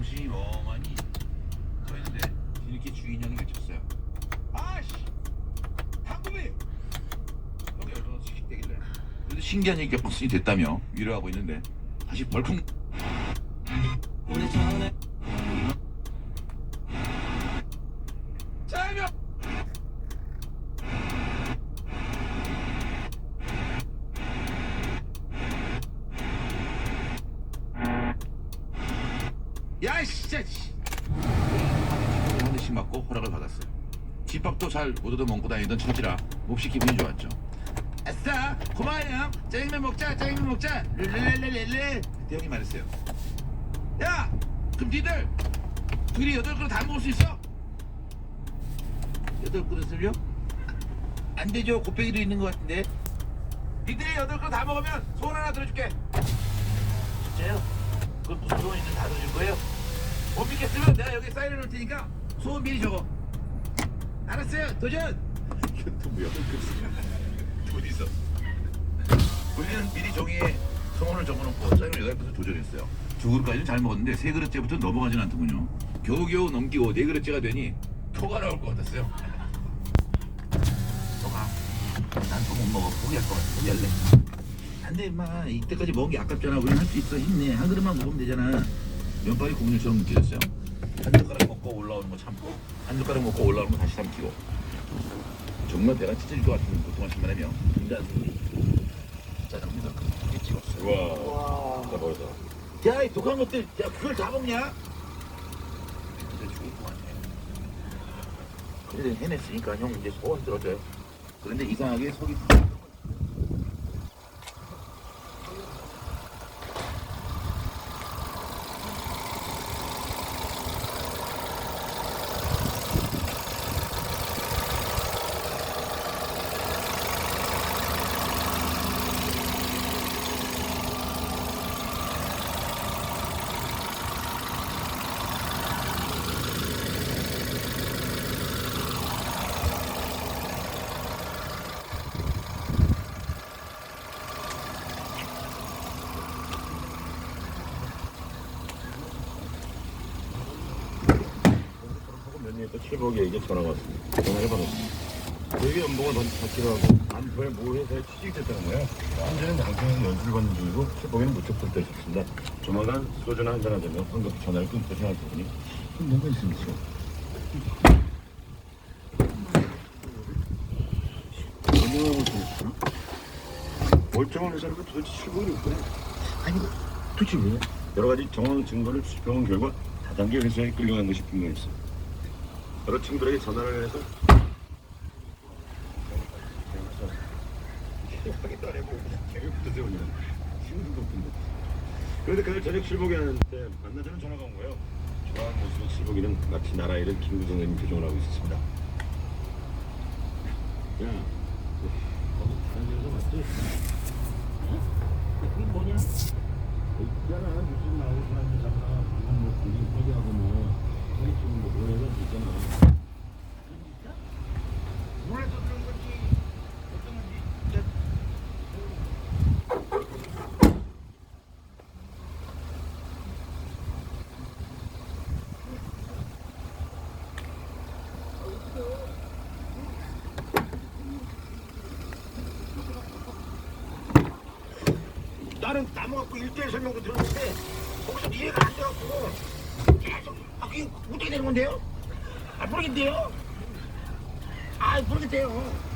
정신이 멍하니 서 있는데 뒤늦게 주인 형이 외쳤어요. 아씨, 당구미. 형이 열어서 씩씩대길래. 그래도 신기한 얘기 없으니 됐다며 위로하고 있는데 다시 벌쿵. 오래 전에. 야, 진짜. 씨. 한 대씩 맞고 허락을 받았어요. 집밥도 잘 못 얻어 먹고 다니던 처지라 몹시 기분이 좋았죠. 아싸, 고마워요. 짜장면 먹자, 짜장면 먹자. 르르르르르. 그때 형이 말했어요. 야, 그럼 니들 둘이 여덟 그릇 다 먹을 수 있어? 여덟 그릇을요? 안 되죠. 곱빼기도 있는 것 같은데. 니들이 여덟 그릇 다 먹으면 소원 하나 들어줄게. 진짜요? 그럼 무슨 소원 있는 다 들어줄 거예요? 못 믿겠으면 내가 여기 사인해 놓을 테니까 소원 미리 적어. 알았어요. 도전. 이건 또 뭐야? 어디서? 우리는 미리 종이에 소원을 적어놓고 짜장면 여덟 그릇 도전했어요. 두 그릇까지는 잘 먹었는데 세 그릇째부터 넘어가진 않더군요. 겨우겨우 넘기고 네 그릇째가 되니 토가 나올 것 같았어요. 토가. 난더못 먹어. 포기할 것 같아. 포기할래. 안돼 임마. 이때까지 먹은 게 아깝잖아. 우리 할수 있어. 힘내. 한 그릇만 먹으면 되잖아. 면발이 국물처럼 느껴졌어요. 한 젓가락 먹고 올라오는 거 참고 한 젓가락 먹고 올라오는 거 다시 삼키고 정말 배가 찢어질 것 같은 고통을 심하며 인간 짜장면 크게 찍었어요. 와. 나 먹었다. 야, 이 독한 것들, 야, 그걸 다 먹냐? 근데 죽을 것 같네. 그래도 해냈으니까 형 이제 소원 들어줘요. 그런데 이상하게 속이 또 칠복에게 전화가 왔습니다. 전화를 받았습니다. 여기 연봉을 더 받기로 하고 안부에 모 회사에 취직됐다는 거예요. 현재는 양평에서 연수를 받는 중이고 칠복에는 무척 불떠 있었습니다. 조만간 소주나 한잔 하자며 황급히 전화를 끊고 생각해보니 뭔가 있습니다. 연명하고 있었구나. 멀쩡한 회사라고 도대체 칠복이 없구나. 아니 도대체 왜? 여러 가지 정황 증거를 수집해온 결과 다단계 회사에 끌려간 것이 분명했어. 여러 친구들에게 전화를 해서 계획부터 세우냐 힘든 것뿐데 그런데 그날 저녁 실복이 하는데 만나자는 전화가 온 거예요. 좋아하는 모습의 실복이는 마치 나라 잃은 김구성님 표정을 하고 있었습니다. 야 거기 다른 여자 맞지? 어? 그게 뭐냐? 있잖아. 뉴스 나오고 사람들 잠깐 뭐 공인 포기하고 뭐 뭐. 나는 나무갖고 일대일 설명도 들었는데 거기서 이해가 안 돼갖고 계속 아 그게 어떻게 되는 건데요? 아 모르겠대요 아 모르겠대요